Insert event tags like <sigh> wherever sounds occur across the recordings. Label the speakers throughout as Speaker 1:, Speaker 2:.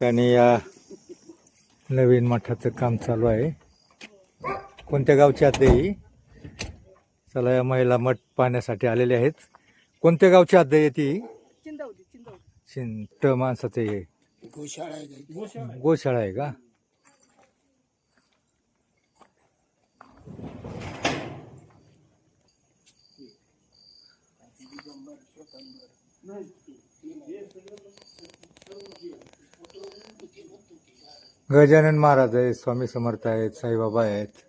Speaker 1: आणि या नवीन मठाचं काम चालू आहे. कोणत्या गावची आद्य आहे ही? चला या महिला मठ पाहण्यासाठी आलेले आहेत. कोणत्या गावची आद्य आहे ती?
Speaker 2: चिंदवली चिंदवली.
Speaker 1: चिंत माणसाचं हे.
Speaker 3: गोशाळा आहे का?
Speaker 1: गजानन महाराज आहेत स्वामी समर्थ आहेत साईबाबा आहेत.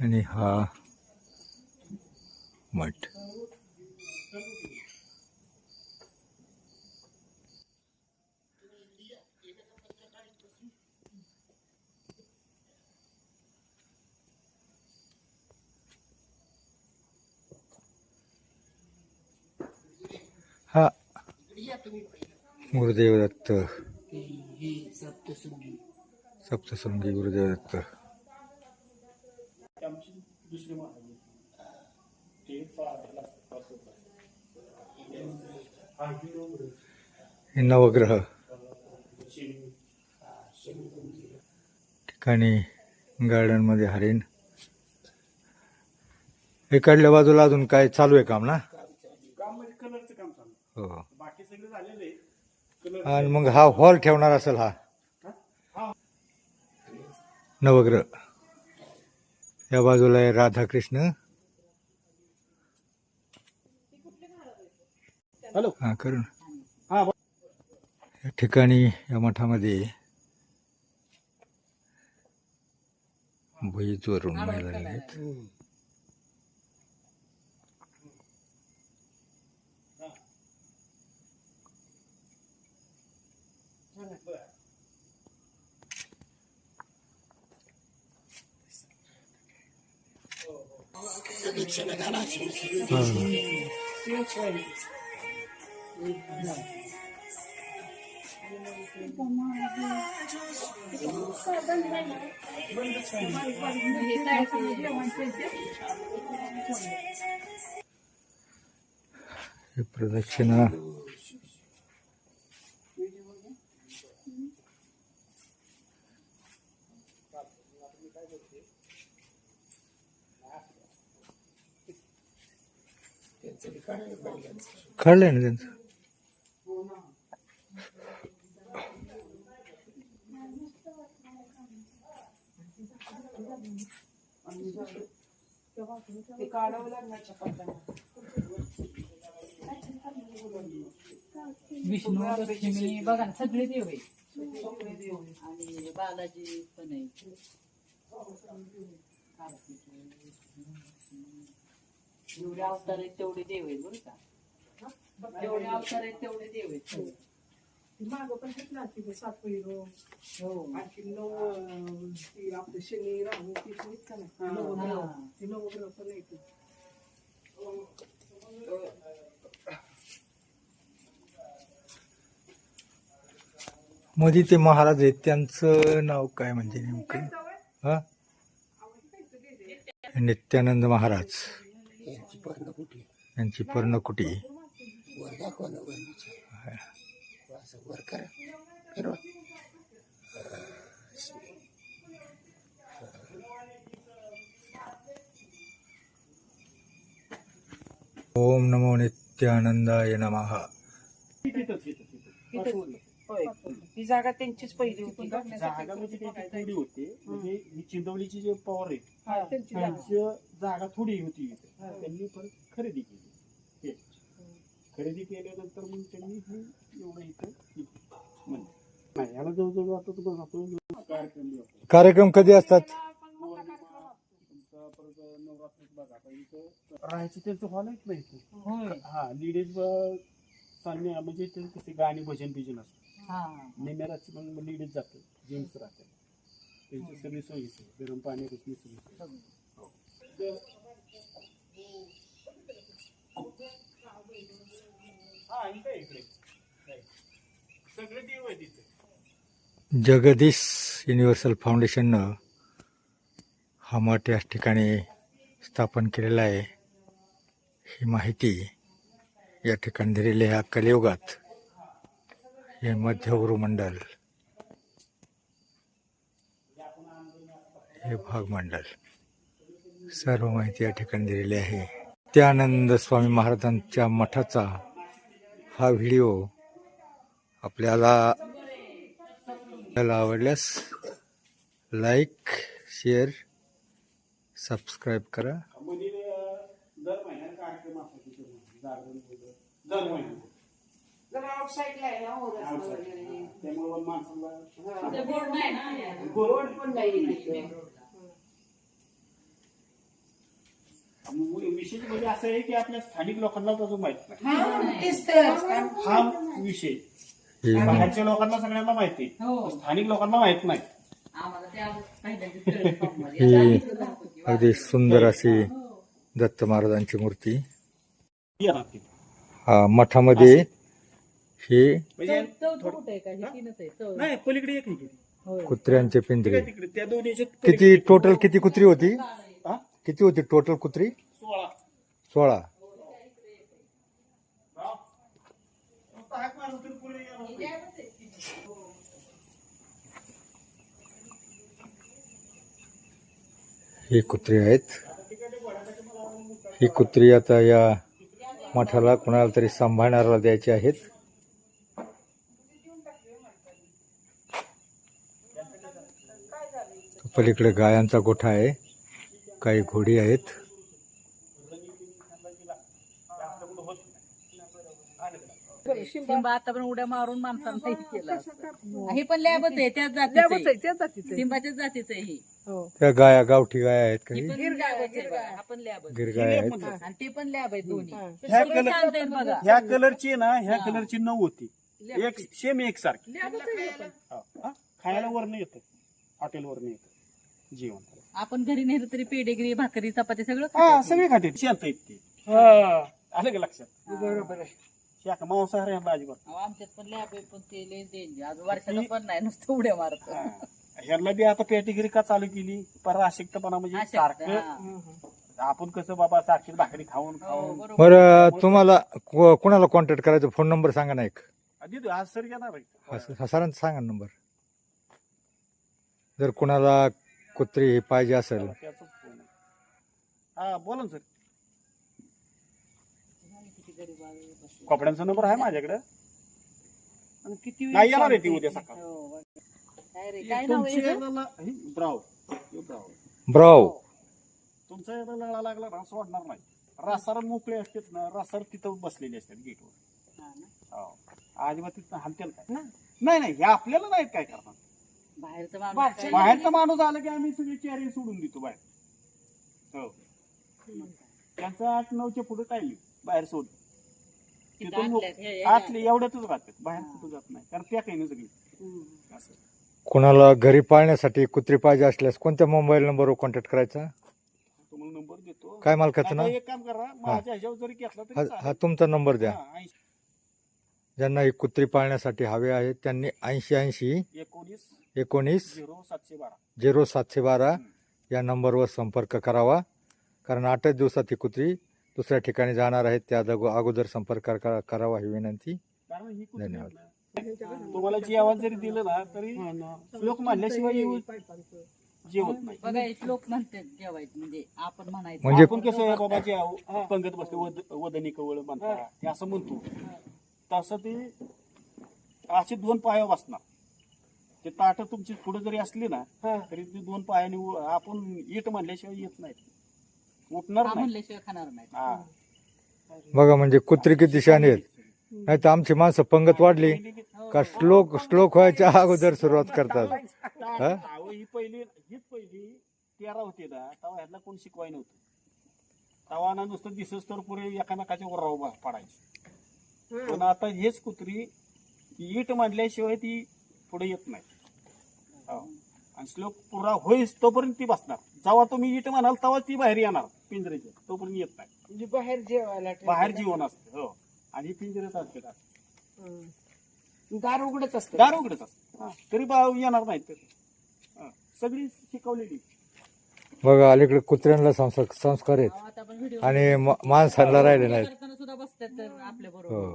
Speaker 1: आणि हा मठ. गुरुदेव दत्त
Speaker 3: सप्तशृंगी.
Speaker 1: गुरुदेव दत्त हे नवग्रह। ठिकाणी गार्डनमध्ये हरिण. इकडल्या बाजूला अजून काय चालू आहे काम ना?
Speaker 4: काम म्हणजे कलरचं काम चालू.
Speaker 1: हो. आणि मग हा हॉल ठेवणार असेल हा. नवग्रह. या बाजूला आहे राधाकृष्ण.
Speaker 4: हॅलो.
Speaker 1: हा करून.
Speaker 4: हा.
Speaker 1: या ठिकाणी या मठामध्ये भुईजवरून महिला आहेत. हे काढलंय ना त्यांचं?
Speaker 5: विष्णू लक्ष्मी बघा ना सगळे देव आहे आणि बालाजी पण आहे जेवढे अवतार आहेत तेवढे देव आहेत बरं का. जेवढे अवतार आहेत तेवढे देव आहेत.
Speaker 2: माग पण घेतला तिथे
Speaker 5: हो.
Speaker 2: आणखी नऊ अं, ती आपलं शनी राहू ती पण इतका नाही? नवग्रह.
Speaker 5: हा.
Speaker 2: ती नवग्रह पण.
Speaker 1: मध्ये ते महाराज आहेत त्यांचं नाव काय म्हणजे नेमकं? हा? नित्यानंद महाराज.
Speaker 3: यांची पर्णकुटी वर दाखवा ना वर विचार असं वर करा. फिरवा.
Speaker 1: ओम नमो नित्यानंदाय नमः.
Speaker 2: ही जागा त्यांचीच पहिली होती?
Speaker 4: जागा म्हणजे होती. म्हणजे ही चिंदवलीची जे पॉवर आहे
Speaker 2: हा, त्यांची जागा.
Speaker 4: थोडी होती इथे त्यांनी परत खरेदी केली हे. खरेदी केल्यानंतर मग त्यांनी हे एवढं इथं म्हणलं. नाही याला जवळजवळ आता तुम्हाला आपण कार्यक्रम.
Speaker 1: कार्यक्रम कधी असतात
Speaker 4: राहायचं त्यांचं हॉल आहेत ना इथं
Speaker 5: होय
Speaker 4: हा लेडीज चालणे म्हणजे ते कसे गाणी भजन बिजन असतं
Speaker 5: हा
Speaker 4: निम्याराची मग लेडीज जाते जेंट्स राहते त्यांची सगळी सोयी. गरम पाणी सगळी सोय.
Speaker 1: जगदीश युनिव्हर्सल फाउंडेशननं हा मठ या ठिकाणी स्थापन केलेला आहे. ही माहिती या ठिकाणी दिलेली ह्या कलियुगात हे मध्यगुरु मंडल हे भाग मंडल सर्व माहिती या ठिकाणी दिलेली आहे. त्यानंद स्वामी महाराजांच्या मठाचा हा व्हिडिओ आपल्याला आपल्याला आवडल्यास लाईक शेअर सबस्क्राईब करा.
Speaker 4: मध्ये दर महिन्यात कार्यक्रम असतो तिथे जागरण वगैरे. दर महिन्यात
Speaker 2: जरा आउटसाईडला आहे ना ओरस वगैरे
Speaker 4: त्यामुळे माणसाला
Speaker 5: ते बोर्ड नाही ना
Speaker 2: गोड पण नाही तिथे.
Speaker 4: मु- विशेष म्हणजे असं आहे की आपल्या स्थानिक लोकांना अजून माहीत नाही
Speaker 2: हा, तेच तर.
Speaker 4: हा विषय
Speaker 1: हे
Speaker 4: बाहेरच्या लोकांना सगळ्यांना माहिती आहे.
Speaker 5: हो
Speaker 4: स्थानिक लोकांना माहीत नाही. <laughs>
Speaker 1: ही अगदी सुंदर अशी दत्त महाराजांची मूर्ती. हा मठामध्ये हे
Speaker 4: म्हणजे?
Speaker 5: हे
Speaker 4: नाही पलीकडे एक.
Speaker 1: कुत्र्यांचे पिंजरे
Speaker 4: त्या दोन्ही
Speaker 1: किती टोटल किती कुत्री होती
Speaker 4: हा?
Speaker 1: किती होती टोटल कुत्री?
Speaker 4: सोळा.
Speaker 1: ही कुत्री आहेत. ही कुत्री आता या मठाला कोणाला तरी सांभाळणाऱ्याला द्यायची आहेत. पलीकडे गायांचा गोठा आहे. काही घोडी आहेत.
Speaker 5: सिंबा आता पण उड्या मारून माणसांना हे केलं. हे. पण लॅबच आहे त्याच जातीचं. सिंबाच्याच जातीचं आहे ही.
Speaker 2: हो.
Speaker 1: त्या गाया गावठी गाया आहेत काही
Speaker 5: ही पण लॅबच आहे बघा. हा पण लॅबच
Speaker 1: गिर गाया आहेत.
Speaker 5: आणि ते पण लॅब आहे दोन्ही.
Speaker 4: ह्या कलर-
Speaker 5: शांत आहेत बघा.
Speaker 4: ह्या कलरची ना ह्या कलरची नऊ होती. एक सेम एक सारखी.
Speaker 2: लॅबच आहे हे. पण.
Speaker 4: हा. खायला वरनं येतं. हॉटेल वरनं येतं. जेवण.
Speaker 5: आपण घरी नेलं तरी पेडेगिरी भाकरी चपाती सगळं
Speaker 4: हा
Speaker 5: खातात.
Speaker 4: सगळे खाते शांत आहेत ते
Speaker 2: हा.
Speaker 4: आलं का लक्षात
Speaker 2: बरोबर आहे
Speaker 4: शाखा मांसाहार आहे
Speaker 5: अहो, आमच्यात पण लॅब आहे पण ते लय डेंजर आज वर्षाला पण नाही नुसतं उड्या मारत.
Speaker 4: ह्यांना बी आता पॅटेगरी का चालू केली पर अशक्तपणा म्हणजे
Speaker 5: अशक्त,
Speaker 4: सारखं
Speaker 5: हा.
Speaker 4: आपण कसं बाबा सारखी भाकरी खाऊन
Speaker 5: हो,
Speaker 4: खाऊन
Speaker 5: बरोबर.
Speaker 1: बरं तुम्हाला को- कोणाला कॉन्टॅक्ट करायचा फोन नंबर सांगा ना एक
Speaker 4: आधी आज सर येणार आहे.
Speaker 1: हा सरांचा सांगा नंबर जर कोणाला कुत्री हे पाहिजे असेल.
Speaker 4: त्याचाच फोन आहे. हा बोला ना सर.
Speaker 5: किती गरीब आहे, बसले.
Speaker 4: कपड्यांचा नंबर आहे माझ्याकडे.
Speaker 2: आणि किती
Speaker 4: नाही येणार आहे ती उद्या सकाळ.
Speaker 5: हो, बरं. काय रे काय नाव आहे ह्याचं?
Speaker 4: ब्राव. हे ब्राव.
Speaker 1: ब्राव.
Speaker 4: तुमचा याला लळा लागला ना सोडणार नाही. रासार मोकळे असतात ना रासार तिथं बसलेले असतात गेटवर.
Speaker 5: हा ना.
Speaker 4: हो. अजिबात तिथं हालतेल काय नाही नाही हे आपल्याला नाहीत काय करणार.
Speaker 5: बाहेरचं माणूस
Speaker 2: बाहेरचं
Speaker 5: काय-
Speaker 4: बाहेरचा माणूस आला की आम्ही सगळे चेहरे सोडून देतो बाहेर. हो. त्यांचं आठ नऊच्या पुढे टाईम बाहेर सोड.
Speaker 5: तिथं
Speaker 4: तिथून
Speaker 5: आतल्यात, हे- हे-
Speaker 4: आतले एवढ्यातच राहतात. बाहेर कुठं जात नाही. कारण त्या काही नाही सगळी.
Speaker 5: हम्म.
Speaker 4: असं.
Speaker 1: कोणाला घरी पाळण्यासाठी कुत्री पाहिजे असल्यास कोणत्या मोबाईल नंबरवर कॉन्टॅक्ट करायचा?
Speaker 4: तुम्हाला नंबर देतो.
Speaker 1: काय मालकाचं नाव?
Speaker 4: आता एक काम करा. माझ्या ह्याच्यावर जरी घेतला
Speaker 1: हा
Speaker 4: तरी
Speaker 1: हा तुमचा नंबर द्या.
Speaker 4: हा, ऐंशी,
Speaker 1: ज्यांना ही कुत्री पाळण्यासाठी हवे आहेत त्यांनी ऐंशी ऐंशी
Speaker 4: एकोणीस.
Speaker 1: एकोणीस
Speaker 4: झिरो सातशे बारा.
Speaker 1: झिरो सातशे बारा या नंबरवर संपर्क करावा. कारण आठच दिवसात ही कुत्री दुसऱ्या ठिकाणी जाणार आहेत त्या अगो- अगोदर संपर्क करा- करावा ही विनंती.
Speaker 4: कारण ही
Speaker 1: धन्यवाद.
Speaker 4: तुम्हाला जेवण जरी दिलं ना तरी श्लोक मानल्याशिवाय येऊ जेवत नाही.
Speaker 5: बघा हे श्लोक म्हणते जेवायचं. म्हणजे आपण म्हणायचं.
Speaker 1: म्हणजे
Speaker 4: आपण कसं आहे बाबा पंगत बसते वद वदनी कवळ म्हणतात ते असं म्हणतो. तसं ते असे दोन पाया बसणार. ते ताट तुमची पुढे जरी असली ना
Speaker 2: हा.
Speaker 4: तरी ते दोन पायाने उ- आपण इट म्हणल्याशिवाय येत नाही उठणार नाही
Speaker 5: म्हणल्याशिवाय खाणार नाही
Speaker 4: हा.
Speaker 1: बघा म्हणजे कुत्री किती शाने आहेत नाही तर आमची माणसं पंगत वाढली का श्लोक श्लोक व्हायच्या अगोदर सुरुवात करतात हा?
Speaker 4: अहो, ही पहिली हीच पहिली तेरा होती ना तेव्हा ह्याला कोण शिकवाय नव्हतं तेव्हा ना नुसतं दिसच तर पुढे एकामेकाच्या वर पडायची पण आता हेच कुत्री ईट मांडल्याशिवाय ती पुढे येत नाही. आणि श्लोक पुरा होईस तोपर्यंत ती बसणार. जेव्हा तुम्ही ईट म्हणाल तेव्हा ती बाहेर येणार पिंजऱ्याच्या. तोपर्यंत येत नाही.
Speaker 2: म्हणजे बाहेर जेवायला ठेवतात.
Speaker 4: बाहेर जीवन असते हो. आणि पिंजऱ्यात असते
Speaker 2: हं. दार उघडच असतं.
Speaker 4: दार उघडच असते. हा. तरी बा येणार नाहीत ते. हा. सगळी शिकवलेली.
Speaker 1: बघा अलीकडे कुत्र्यांना संस्कार संस्कार आहेत. आणि म- माणसांना राहिले नाहीत.
Speaker 5: करताना सुद्धा बसतात तर आपल्या बरोबर.
Speaker 1: हो.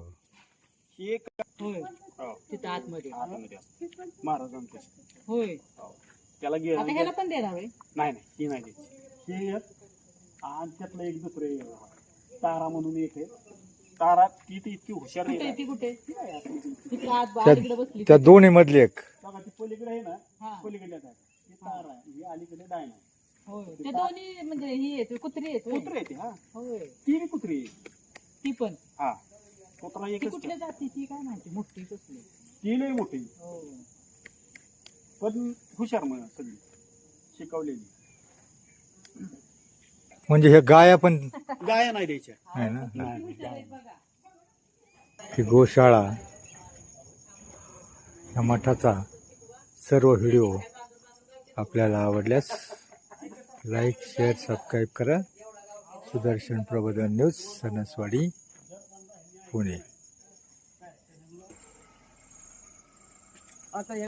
Speaker 4: ही एक
Speaker 5: होय.
Speaker 4: हो,
Speaker 5: तिथं आतमध्ये.
Speaker 4: आतमध्ये असते. महाराजांचं असते.
Speaker 5: होय.
Speaker 4: हो. त्याला गे
Speaker 5: आता ह्याला पण देणार होय
Speaker 4: नाही नाही. ही नाही द्यायची ही एक आणि त्यातलं एक दुसरे तारा म्हणून एक आहे. तारा ती ती इतकी हुशार
Speaker 5: कुठे
Speaker 4: आहे.
Speaker 5: ती कुठे? तिकडे आत बसली
Speaker 1: त्या दोन्ही मधली एक.
Speaker 4: बघा ती पलीकडे आहे ना?
Speaker 5: हा.
Speaker 4: पलीकडे ही तारा आहे. ही अलीकडे डायन आहे.
Speaker 5: होय. ते दोन्ही म्हणजे ही येते कुत्री येते
Speaker 4: कुत्रे आहे ती हा.
Speaker 5: होय.
Speaker 4: ती बी कुत्री आहे.
Speaker 5: ती पण.
Speaker 4: हा. कुत्रा
Speaker 5: ती
Speaker 4: एकच
Speaker 5: कुठल्या जातीची काय माहिती? मोठी कसली?
Speaker 4: ती लई मोठी.
Speaker 5: हो.
Speaker 4: पण हुशार मग सगळी. शिकवलेली.
Speaker 1: म्हणजे हे गाया पण
Speaker 4: गाया नाही द्यायच्या.
Speaker 1: आहे ना?
Speaker 4: नाही गाया.
Speaker 1: ही गोशाळा या मठाचा सर्व व्हिडिओ आपल्याला आवडल्यास लाईक शेअर सबस्क्राईब करा. सुदर्शन प्रबोधन न्यूज सणसवाडी पुणे.
Speaker 5: आता या